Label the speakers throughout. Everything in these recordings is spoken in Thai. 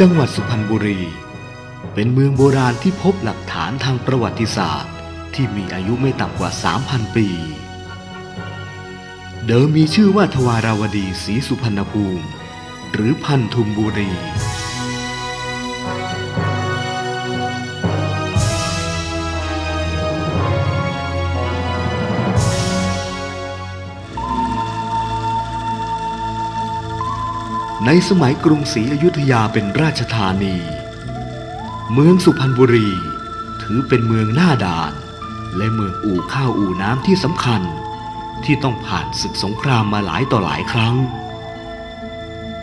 Speaker 1: จังหวัดสุพรรณบุรี เป็นเมืองโบราณที่พบหลักฐานทางประวัติศาสตร์ ที่มีอายุไม่ต่ำกว่า 3,000 ปี เดิมมีชื่อว่าทวาราวดีศรีสุพรรณภูมิ หรือพันธุมบุรี ในสมัยกรุงศรีอยุธยาเป็นราชธานี เมืองสุพรรณบุรี ถือเป็นเมืองหน้าด่าน และเมืองอู่ข้าวอู่น้ำที่สำคัญ ที่ต้องผ่านศึกสงครามมาหลายต่อหลายครั้ง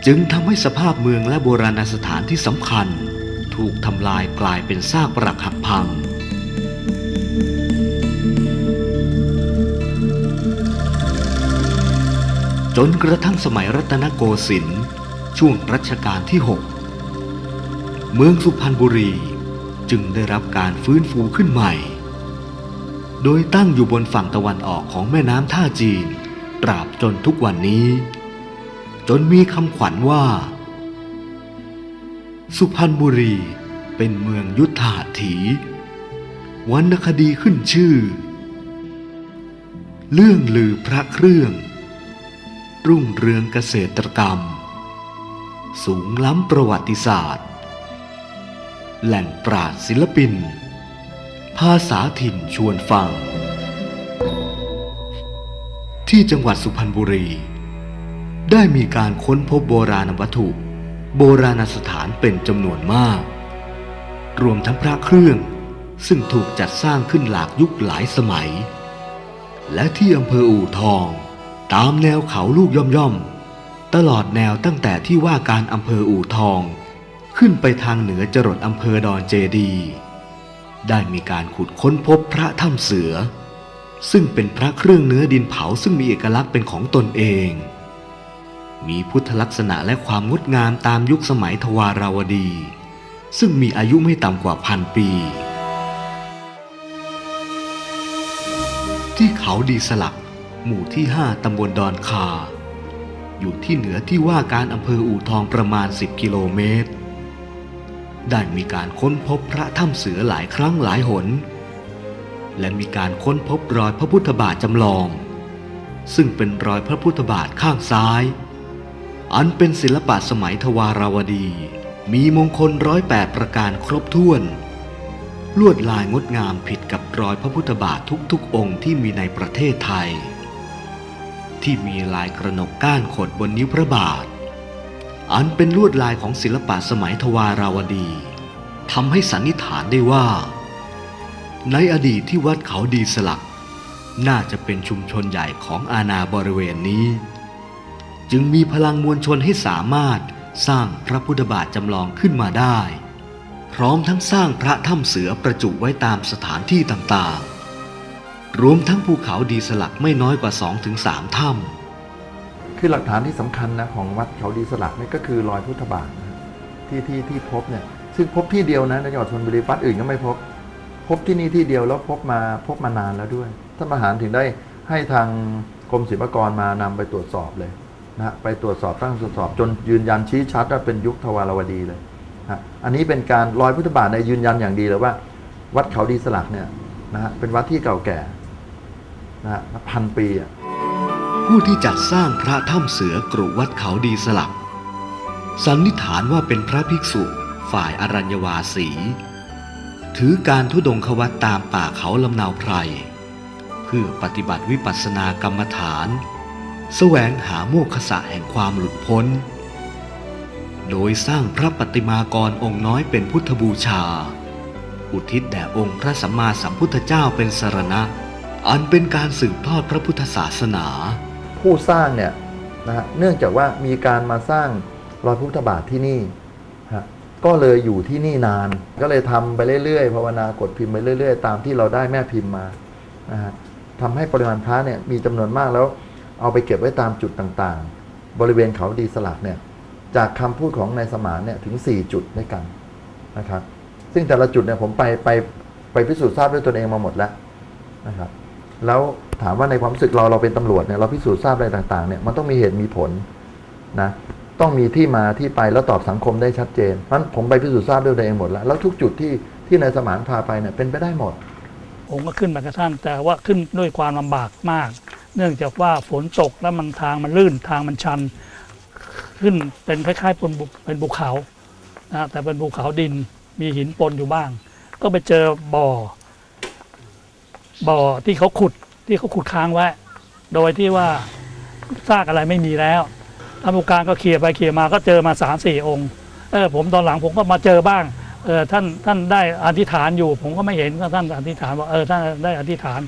Speaker 1: จึงทำให้สภาพเมืองและโบราณสถานที่สำคัญ ถูกทำลายกลายเป็นซากปรักหักพังจนกระทั่งสมัยรัตนโกสินทร์ ช่วงรัชกาลที่ 6 เมืองสุพรรณบุรีจึงได้รับการฟื้นฟูขึ้นใหม่ โดยตั้งอยู่บนฝั่งตะวันออกของแม่น้ำท่าจีน ตราบจนทุกวันนี้ จนมีคำขวัญว่า สุพรรณบุรีเป็นเมืองยุทธหัตถีวรรณคดีขึ้นชื่อ เรื่องลือพระเครื่อง รุ่งเรืองเกษตรกรรม สูงล้ำประวัติศาสตร์ แหล่งปราชญ์ศิลปิน ภาษาถิ่นชวนฟัง ที่จังหวัดสุพรรณบุรี ได้มีการค้นพบโบราณวัตถุ โบราณสถานเป็นจำนวนมาก รวมทั้งพระเครื่องซึ่งถูกจัดสร้างขึ้นหลากยุคหลายสมัย และที่อำเภออู่ทอง ตามแนวเขาลูกย่อมย่อมๆ ตลอดแนวตั้งแต่ที่ว่าการอำเภออู่ทอง ขึ้นไปทางเหนือจรดอำเภอดอนเจดี ได้มีการขุดค้นพบพระถ้ำเสือ ซึ่งเป็นพระเครื่องเนื้อดินเผาซึ่งมีเอกลักษณ์เป็นของตนเอง มีพุทธลักษณะและความงดงามตามยุคสมัยทวาราวดี ซึ่งมีอายุไม่ต่ำกว่าพันปี ที่เขาดีสลัก หมู่ที่5ตำบลดอนคา อยู่ที่เหนือที่ว่าการอำเภออู่ทองประมาณ 10 กิโลเมตร ได้มีการค้นพบพระถ้ำเสือหลายครั้งหลายหน และมีการค้นพบรอยพระพุทธบาทจำลอง ซึ่งเป็นรอยพระพุทธบาทข้างซ้าย อันเป็นศิลปะสมัยทวาราวดี มีมงคลร้อยแปดประการครบถ้วน ลวดลายงดงามผิดกับรอยพระพุทธบาททุกๆองค์ที่มีในประเทศไทย ที่มีลายกระหนกก้านขดบนนิ้วพระบาท อันเป็นลวดลายของศิลปะสมัยทวาราวดีทำให้สันนิษฐานได้ว่า ในอดีตที่วัดเขาดีสลัก น่าจะเป็นชุมชนใหญ่ของอาณาบริเวณนี้ จึงมีพลังมวลชนให้สามารถสร้างพระพุทธบาทจำลองขึ้นมาได้ พร้อมทั้งสร้างพระถ้ำเสือประจุไว้ตามสถานที่ต่างๆ รวมทั้งภูเขาดีสลักไม่น้อยกว่า 2-3 ถ้ำ
Speaker 2: คือหลักฐานที่สำคัญนะของวัดเขาดีสลักนี่ก็คือรอยพุทธบาทนะที่ที่ที่พบเนี่ยซึ่งพบที่เดียวนะในจังหวัดชลบุรีวัดอื่นก็ไม่พบ พบที่นี่ที่เดียวแล้วพบมาพบมานานแล้วด้วยท่านประหารถึงได้ให้ทางกรมศิลปากรมานำไปตรวจสอบเลยนะฮะไปตรวจสอบตั้งตรวจสอบ จนยืนยันชี้ชัดว่าเป็นยุคทวารวดีเลยฮะอันนี้เป็นการรอยพุทธบาทในยยืนยันอย่างดีเลยว่า วัดเขาดีสลักเนี่ยนะฮะเป็นวัดที่เก่าแก่ นะพันปีอะ
Speaker 1: ผู้ที่จัดสร้างพระถ้ำเสือกรุวัดเขาดีสลักสันนิษฐานว่าเป็นพระภิกษุฝ่ายอรัญญวาสี ถือการทุดงควัตตามป่าเขาลำนาวไพร เพื่อปฏิบัติวิปัสสนากรรมฐาน แสวงหาโมฆะสะแห่งความหลุดพ้น โดยสร้างพระปฏิมากรองค์น้อยเป็นพุทธบูชา อุทิศแด่องค์พระสัมมาสัมพุทธเจ้าเป็นสรณะ อันเป็นการสืบทอดพระพุทธศาสนา
Speaker 2: ผู้สร้างเนี่ยนะฮะเนื่องจากว่ามีการมาสร้างรอยพุทธบาทที่นี่ฮะก็เลยอยู่ที่นี่นาน ก็เลยทำไปเรื่อยๆภาวนากดพิมพ์ไปเรื่อย ๆ ตามที่เราได้แม่พิมพ์มานะฮะทำให้ปริมาณพระเนี่ยมีจำนวนมากแล้ว เอาไปเก็บไว้ตามจุดต่างๆ บริเวณเขาดีสลักเนี่ยจากคำพูดของนายสมานเนี่ยถึง 4 จุดด้วยกันนะครับซึ่งแต่ละจุดเนี่ยผมไปไปไปพิสูจน์ทราบด้วยตนเองมาหมดแล้วนะครับ แล้วถามว่าในความรู้สึกเราเราเป็นตำรวจเนี่ยเราพิสูจน์ทราบอะไรต่างๆเนี่ยมันต้องมีเหตุมีผลนะต้องมีที่มาที่ไปแล้วตอบสังคมได้ชัดเจนเพราะฉะนั้นผมไปพิสูจน์ทราบด้วยตัวเองหมดแล้วแล้วทุกจุดที่ที่นายสมานพาไปเนี่ยเป็นไปได้หมด
Speaker 3: ผมก็ขึ้นไปกับท่านแต่ว่าขึ้นด้วยความลำบากมาก เนื่องจากว่าฝนตกแล้วมันทางมันลื่นทางมันชัน ขึ้นเป็นคล้ายๆเป็นเป็นภูเขานะแต่เป็นภูเขาดินมีหินปนอยู่บ้าง ก็ไปเจอบ่อ บ่อที่เขาขุดที่เขาขุดค้างไว้ โดยที่ว่าซากอะไรไม่มีแล้วท่านผู้การก็เคลียร์ไปเคลียร์มาก็เจอมาสามสี่องค์เออผมตอนหลังผมก็มาเจอบ้างเออท่านท่านได้อธิษฐานอยู่ ผมก็ไม่เห็นก็ท่านอธิษฐานว่าเออท่านได้อธิษฐาน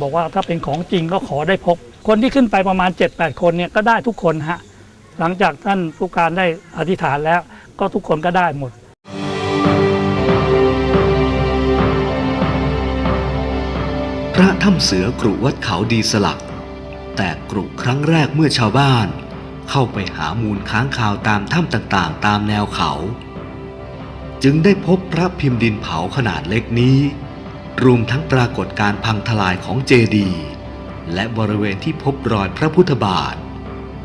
Speaker 3: บอกว่าถ้าเป็นของจริงก็ขอได้พบ คนที่ขึ้นไปประมาณ 7-8 คนเนี่ยก็ได้ทุกคนฮะหลังจากท่านผู้การได้อธิษฐานแล้ว ก็ทุกคนก็ได้หมด
Speaker 1: ระถ้ำเสือกรุวัดเขาดีสลัก แต่กรุครั้งแรกเมื่อชาวบ้าน เข้าไปหามูลค้างคาวตามถ้ำต่างๆ ตามแนวเขา จึงได้พบพระพิมพ์ดินเผาขนาดเล็กนี้ รวมทั้งปรากฏการพังทลายของเจดีย์และบริเวณที่พบรอยพระพุทธบาท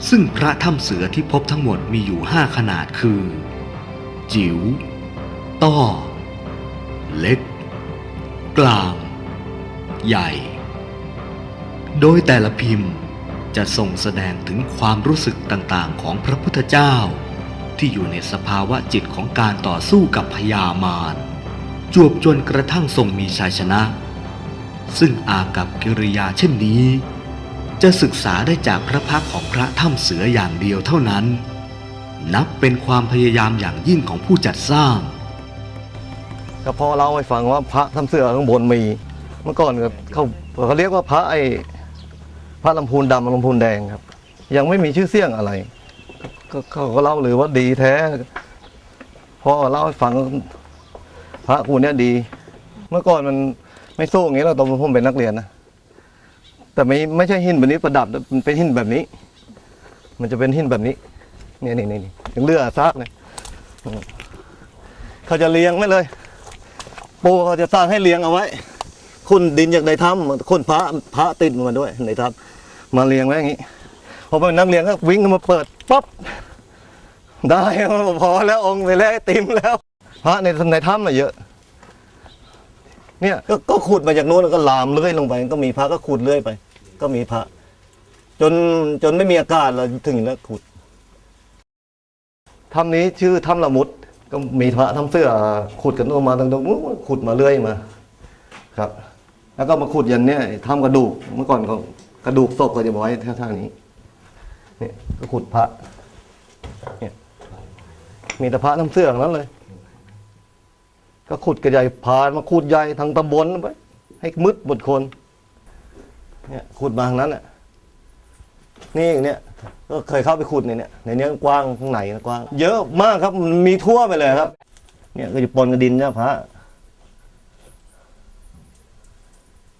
Speaker 1: ซึ่งพระถ้ำเสือที่พบทั้งหมดมีอยู่ห้าขนาดคือ จิ๋ว ต้อ เล็ก กลาง ใหญ่ โดยแต่ละพิมพ์จะส่งแสดงถึงความรู้สึกต่างๆ ของพระพุทธเจ้า ที่อยู่ในสภาวะจิตของการต่อสู้กับพญามารจวบจนกระทั่งทรงมีชัยชนะ ซึ่งอากับกิริยาเช่นนี้ จะศึกษาได้จากพระพักของพระถ้ำเสืออย่างเดียวเท่านั้น นับเป็นความพยายามอย่างยิ่งของผู้จัดสร้าง
Speaker 4: ก็พอเล่าให้ฟังว่าพระทำเสือข้างบนมี เมื่อก่อนก็เขาเขาเรียกว่าพระไอ้พระลำพูนดำลำพูนแดงครับ ยังไม่มีชื่อเสียงอะไร ก็เขาก็เล่าเลยว่าดีแท้พอเล่าให้ฟังพระคูเนี้ยดี เมื่อก่อนมันไม่สู้อย่างนี้เราตอนผมเป็นนักเรียนนะแต่ไม่ไม่ใช่หินแบบนี้ประดับมันเป็นหินแบบนี้ มันจะเป็นหินแบบนี้เนี่ยนี่นี่นี่ยังเลือดซากเลยเขาจะเลี้ยงไว้เลย ปูเขาจะสร้างให้เลี้ยงเอาไว้ คุณดินจากในถ้ำคุณพระพระติดมาด้วยในถ้ำมาเลี้ยงไว้อย่างนี้พอเป็นนักเรียนก็วิ่งเข้ามาเปิดปั๊บได้พอแล้วองค์ไปแล้วติมแล้ว พระในในถ้ำมาเยอะ เนี่ยก็ก็ขุดมาจากโน้นแล้วก็ลามเลื่อยลงไป ก็มีพระก็ขุดเลื่อยไป ก็มีพระ จนจนไม่มีอากาศเราถึงแล้วขุดถ้ำนี้ชื่อถ้ำละมุดก็มีพระทำเสื้อขุดกันออกมาตรงตรงนู้นขุดมาเรื่อยมา ครับ แล้วก็มาขุดยันเนี่ยทำกระดูกเมื่อก่อนเขากระดูกศพก็จะไว้ท่าๆนี้เนี่ยก็ขุดพระเนี่ยมีแต่พระทำเสื้องนั้นเลย ก็ขุดกระใหญ่พานมาขุดใหญ่ทางตำบลไปให้มืดบดคนเนี่ยขุดมาทางนั้นอะนี่อย่างเนี้ยก็เคยเข้าไปขุดในเนี้ยในเนี้ยกว้างข้างในกว้าง เยอะมากครับมีทั่วไปเลยครับ เนี่ยก็จะปนกับดินเนี่ยพระ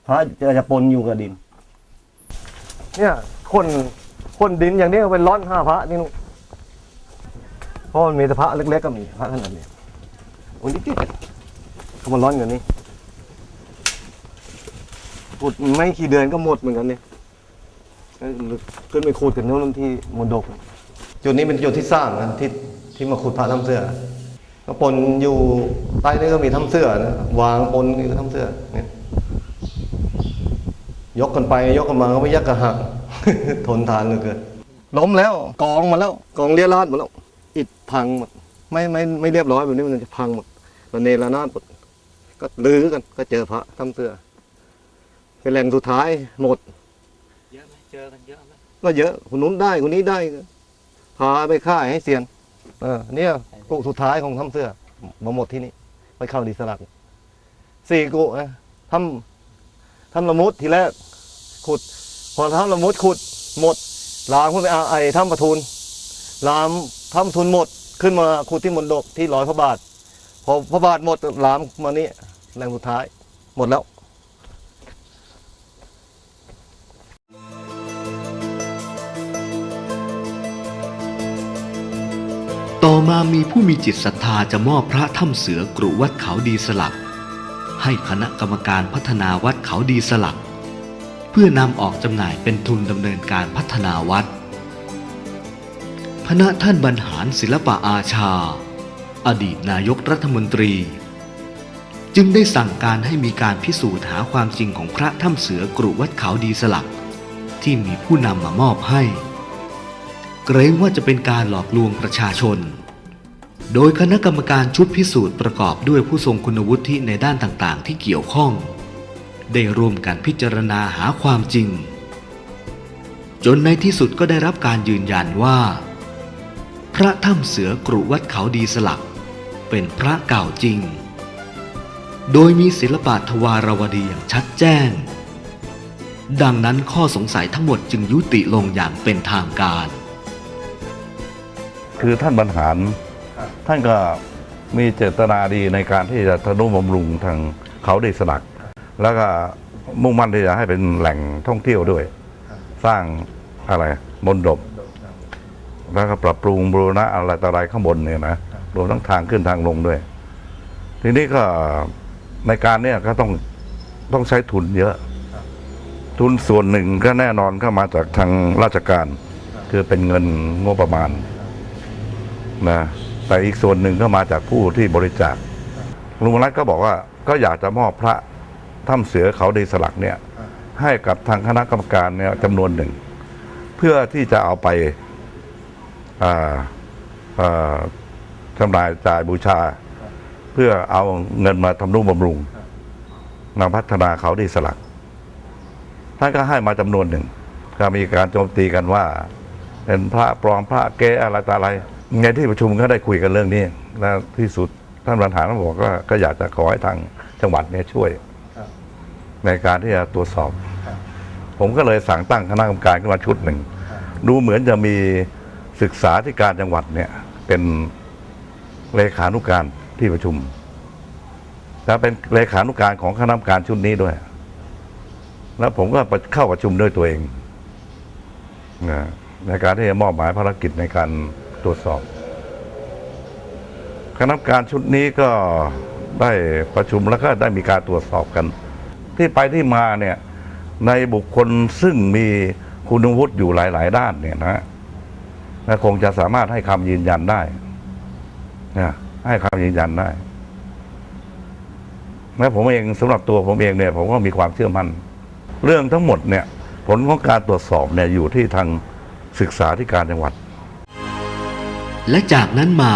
Speaker 4: พระจะจะปนอยู่กับดิน เนี่ยคนคนดินอย่างนี้ก็เป็นร้อนห้าพระนี่นู่นเพราะมันมีแต่พระเล็กๆก็มีพระขนาดนี้โอ้ยนิดๆเขามาร้อนอย่างนี้ขุดไม่กี่เดือนก็หมดเหมือนกันเนี่ยขึ้นไปขุดกันนู้นที่มณฑปจุดนี้เป็นจุดที่สร้างนะที่ที่มาขุดพระทำเสื้อก็ปนอยู่ใต้นี้ก็มีทำเสื้อนะวางปนนี่ก็ทำเสื้อเนี่ย ยกกันไป ยกกันมาก็ไม่ยักกระหัก ทนทานเหลยเกินล้มแล้วกองมาแล้วกองเรียราดหมดแล้วอิฐพังหมดไม่ไม่ไม่เรียบร้อยแบบนี้มันจะพังหมดระเนระนาดหมดก็ลือกันก็เจอพระทำเสื้อเป็นแหล่งสุดท้ายหมด
Speaker 3: เยอะไหมเจอกันเยอะไหม
Speaker 4: ก็เยอะคนนู้นได้คนนี้ได้พาไปค่ายให้เซียน เออ เนี่ยกุสุดท้ายของทำเสื้อมาหมดที่นี่ไปเข้าดีสลักสี่กุนะทำ ทำละมุดทีแรกขุด พอทำละมุดขุดหมดลามขึ้นไปเอาไอ้ทำประทุนลามทำประทุนหมดขึ้นมาขุดที่มณฑปที่ร้อยพระบาท พอพระบาทหมดลามมานี่แรงสุดท้ายหมดแล้ว
Speaker 1: ต่อมามีผู้มีจิตศรัทธาจะมอบพระถ้ำเสือกรุวัดเขาดีสลัก ให้คณะกรรมการพัฒนาวัดเขาดีสลัก เพื่อนำออกจำหน่ายเป็นทุนดำเนินการพัฒนาวัดพระท่านบรรหารศิลปะอาชา อดีตนายกรัฐมนตรี จึงได้สั่งการให้มีการพิสูจน์หาความจริงของพระถ้ำเสือกรุวัดเขาดีสลัก ที่มีผู้นำมามอบให้ เกรงว่าจะเป็นการหลอกลวงประชาชน โดยคณะกรรมการชุดพิสูจน์ประกอบด้วยผู้ทรงคุณวุฒิในด้านต่างๆ ที่เกี่ยวข้อง ได้ร่วมกันพิจารณาหาความจริง จนในที่สุดก็ได้รับการยืนยันว่า พระถ้ำเสือกรุวัดเขาดีสลัก เป็นพระเก่าจริง โดยมีศิลปะทวารวดีอย่างชัดแจ้ง ดังนั้นข้อสงสัยทั้งหมดจึงยุติลงอย่างเป็นทางการ
Speaker 5: คือท่านบรรหาร ท่านก็มีเจตนาดีในการที่จะทนุบำรุงทางเขาดีสลัก แล้วก็มุ่งมั่นที่จะให้เป็นแหล่งท่องเที่ยวด้วย สร้างอะไรมนดบแล้วก็ปรับปรุงบูรณะอะไรต่ออะไรข้างบนเนี่ยนะรวมทั้งทางขึ้นทางลงด้วย ทีนี้ก็ในการเนี่ยก็ต้องต้องใช้ทุนเยอะ ทุนส่วนหนึ่งก็แน่นอนก็มาจากทางราชการ คือเป็นเงินงบประมาณนะ แต่อีกส่วนหนึ่งก็มาจากผู้ที่บริจาคลุงรัตน์ก็บอกว่าก็อยากจะมอบพระถ้ำเสือเขาดีสลักเนี่ยให้กับทางคณะกรรมการเนี่ยจำนวนหนึ่ง เพื่อที่จะเอาไปจำหน่ายจ่ายบูชา เพื่อเอาเงินมาทำนุบำรุงนำพัฒนาเขาดีสลัก ท่านก็ให้มาจำนวนหนึ่ง ก็มีการโจมตีกันว่า เป็นพระปลอมพระเกอะไรต่ออะไร ในที่ประชุมก็ได้คุยกันเรื่องนี้และที่สุดท่านประธานก็บอกว่าก็อยากจะขอให้ทางจังหวัดเนี่ยช่วย
Speaker 2: ครับ
Speaker 5: ในการที่จะตรวจสอบ ผมก็เลยสั่งตั้งคณะกรรมการขึ้นมาชุดหนึ่ง ดูเหมือนจะมีศึกษาที่การจังหวัดเนี่ย เป็นเลขานุการที่ประชุม แล้วเป็นเลขานุการของคณะกรรมการชุดนี้ด้วย แล้วผมก็เข้าประชุมด้วยตัวเองนะในการที่จะมอบหมายภารกิจในการ ตรวจสอบ คณะกรรมการชุดนี้ก็ได้ประชุมแล้วก็ได้มีการตรวจสอบกัน ที่ไปที่มาเนี่ยในบุคคลซึ่งมีคุณวุฒิอยู่หลาย ๆ ด้านเนี่ยนะและคงจะสามารถให้คำยืนยันได้นะให้คำยืนยันได้และผมเองสำหรับตัวผมเองเนี่ย ผมก็มีความเชื่อมั่น เรื่องทั้งหมดเนี่ย ผลของการตรวจสอบเนี่ยอยู่ที่ทางศึกษาธิการจังหวัด
Speaker 1: และจากนั้นมา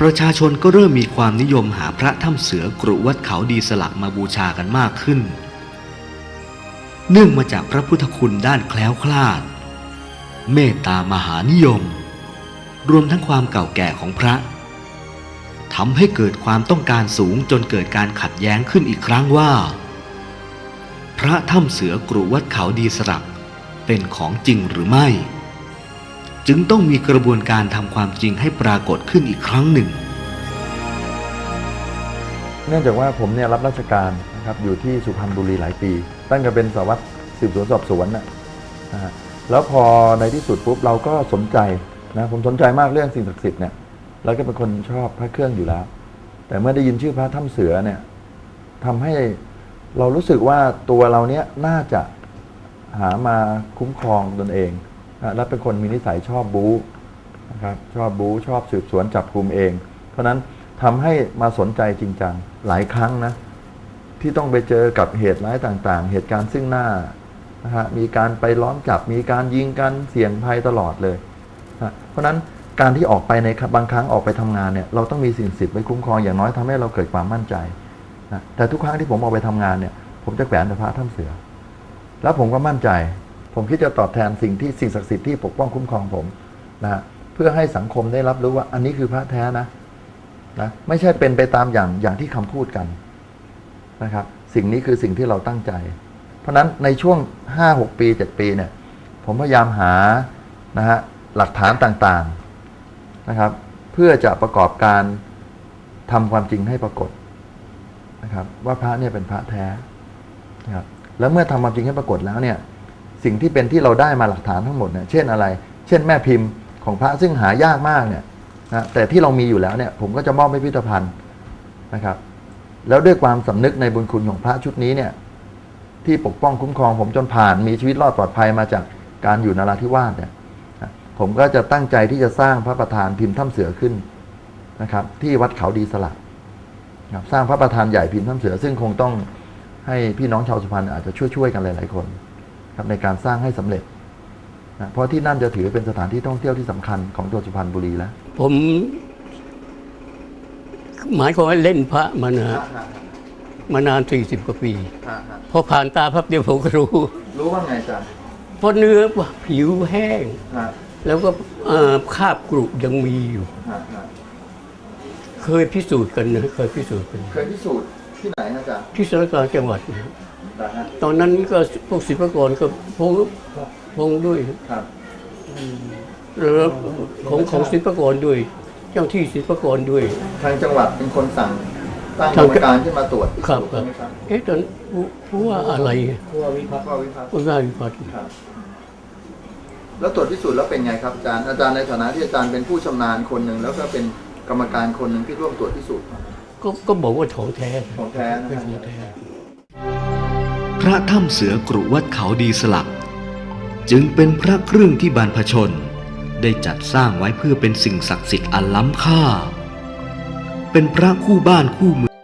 Speaker 1: ประชาชนก็เริ่มมีความนิยมหาพระถ้ำเสือกรุวัดเขาดีสลักมาบูชากันมากขึ้น เนื่องมาจากพระพุทธคุณด้านแคล้วคลาด เมตตามหานิยม รวมทั้งความเก่าแก่ของพระทำให้เกิดความต้องการสูงจนเกิดการขัดแย้งขึ้นอีกครั้งว่า พระถ้ำเสือกรุวัดเขาดีสลักเป็นของจริงหรือไม่ จึงต้องมีกระบวนการทำความจริงให้ปรากฏขึ้นอีกครั้งหนึ่ง
Speaker 2: เนื่องจากว่าผมเนี่ยรับราชการนะครับอยู่ที่สุพรรณบุรีหลายปี ตั้งแต่เป็นสารวัตรสืบสวนสอบสวนนะนะฮะแล้วพอในที่สุดปุ๊บเราก็สนใจนะผมสนใจมากเรื่องสิ่งศักดิ์สิทธิ์เนี่ยแล้วก็เป็นคนชอบพระเครื่องอยู่แล้ว แต่เมื่อได้ยินชื่อพระถ้ำเสือเนี่ยทำให้เรารู้สึกว่าตัวเราเนี้ยน่าจะหามาคุ้มครองตนเอง และเป็นคนมีนิสัยชอบบู๊นะครับชอบบู๊ชอบสืบสวนจับกลุ่มเอง เพราะนั้นทำให้มาสนใจจริงจังหลายครั้งนะที่ต้องไปเจอกับเหตุร้ายต่างๆ เหตุการณ์ซึ่งหน้านะฮะมีการไปล้อมจับมีการยิงกันเสี่ยงภัยตลอดเลยนะเพราะฉะนั้นการที่ออกไปในบางครั้งออกไปทำงานเนี่ยเราต้องมีสิ่งสิทธิ์ไว้คุ้มครองอย่างน้อยทำให้เราเกิดความมั่นใจนะแต่ทุกครั้งที่ผมออกไปทำงานเนี่ย ผมจะแขวนแต่พระถ้ำเสือ แล้วผมก็มั่นใจ ผมคิดจะตอบแทนสิ่งที่สิ่งศักดิ์สิทธิ์ที่ปกป้องคุ้มครองผมนะฮะเพื่อให้สังคมได้รับรู้ว่าอันนี้คือพระแท้นะนะไม่ใช่เป็นไปตามอย่างอย่างที่คำพูดกันนะครับ สิ่งนี้คือสิ่งที่เราตั้งใจ เพราะฉะนั้นในช่วง 5-6 ปี 7 ปีเนี่ย ผมพยายามหานะฮะหลักฐานต่างๆนะครับ เพื่อจะประกอบการทำความจริงให้ปรากฏนะครับ ว่าพระเนี่ยเป็นพระแท้นะครับแล้วเมื่อทำความจริงให้ปรากฏแล้วเนี่ย สิ่งที่เป็นที่เราได้มาหลักฐานทั้งหมดเนี่ยเช่นอะไร เช่นแม่พิมพ์ของพระซึ่งหายากมากเนี่ยนะแต่ที่เรามีอยู่แล้วเนี่ยผมก็จะมอบให้พิพิธภัณฑ์นะครับ แล้วด้วยความสำนึกในบุญคุณของพระชุดนี้เนี่ยที่ปกป้องคุ้มครอง ผมจนผ่านมีชีวิตรอดปลอดภัยมาจากการอยู่นราธิวาสเนี่ยผมก็จะตั้งใจที่จะสร้างพระประธานพิมพ์ถ้ำเสือขึ้นนะครับ ที่วัดเขาดีสลักครับสร้างพระประธานใหญ่พิมพ์ถ้ำเสือ ซึ่งคงต้องให้พี่น้องชาวสุพรรณอาจจะช่วยๆกันหลายๆคน ในการสร้างให้สำเร็จนะเพราะที่นั่นจะถือเป็นสถานที่ท่องเที่ยวที่สำคัญของจังหวัดสุพรรณบุรีแล้ว
Speaker 6: ผม หมายความว่าเล่นพระมานานมานานสี่สิบกว่าปีพอผ่านตาพับเดียวผมก็รู้
Speaker 2: รู้ว่าไงจ๊ะ
Speaker 6: เพราะเนื้อผิวแห้ง แล้วก็เอ่อคราบกรุยังมีอยู่ เคยพิสูจน์กันนะเคยพิสูจน์กัน
Speaker 2: เคยพิสูจน์ที่ไหนนะจ๊ะ
Speaker 6: ที่สารกลางจังหวัดนะ ตอนนั้นก็พวกศิลปากรก็พงพงด้วย
Speaker 2: ครับ
Speaker 6: แล้วของของศิลปากรด้วย เจ้าที่ศิลปากรด้วย
Speaker 2: ทางจังหวัดเป็นคนสั่งตั้งก
Speaker 6: ทารง
Speaker 2: รมการขึ้นมาตรวจ
Speaker 6: ครับครับ
Speaker 2: ใช่ไหมครับ
Speaker 6: เอ๊ะตอนผู้ผู้ว่าอะไร
Speaker 2: ผู้ว่าวิพัฒน์ผู้ว่าวิพัฒน์
Speaker 6: ผู้ว่าวิพัฒน์
Speaker 2: ครับแล้วตรวจพิสูจน์แล้วเป็นไงครับอาจารย์อาจารย์ในฐานะที่อาจารย์เป็นผู้ชำนาญคนหนึ่งแล้วก็เป็นกรรมการคนหนึ่งที่ร่วมตรวจพิสูจน์
Speaker 6: ก็ก็บอกว่าของแท้
Speaker 2: ของแท้นะ
Speaker 6: เป็น
Speaker 2: ค
Speaker 6: ข
Speaker 2: รั
Speaker 6: อบงแท้
Speaker 1: พ ระถ้ำเสือกรุวัดเขาดีสลัก จึงเป็นพระเครื่องที่บรรพชน ได้จัดสร้างไว้เพื่อเป็นสิ่งศักดิ์สิทธิ์อันล้ำค่า เป็นพระคู่บ้านคู่เมือง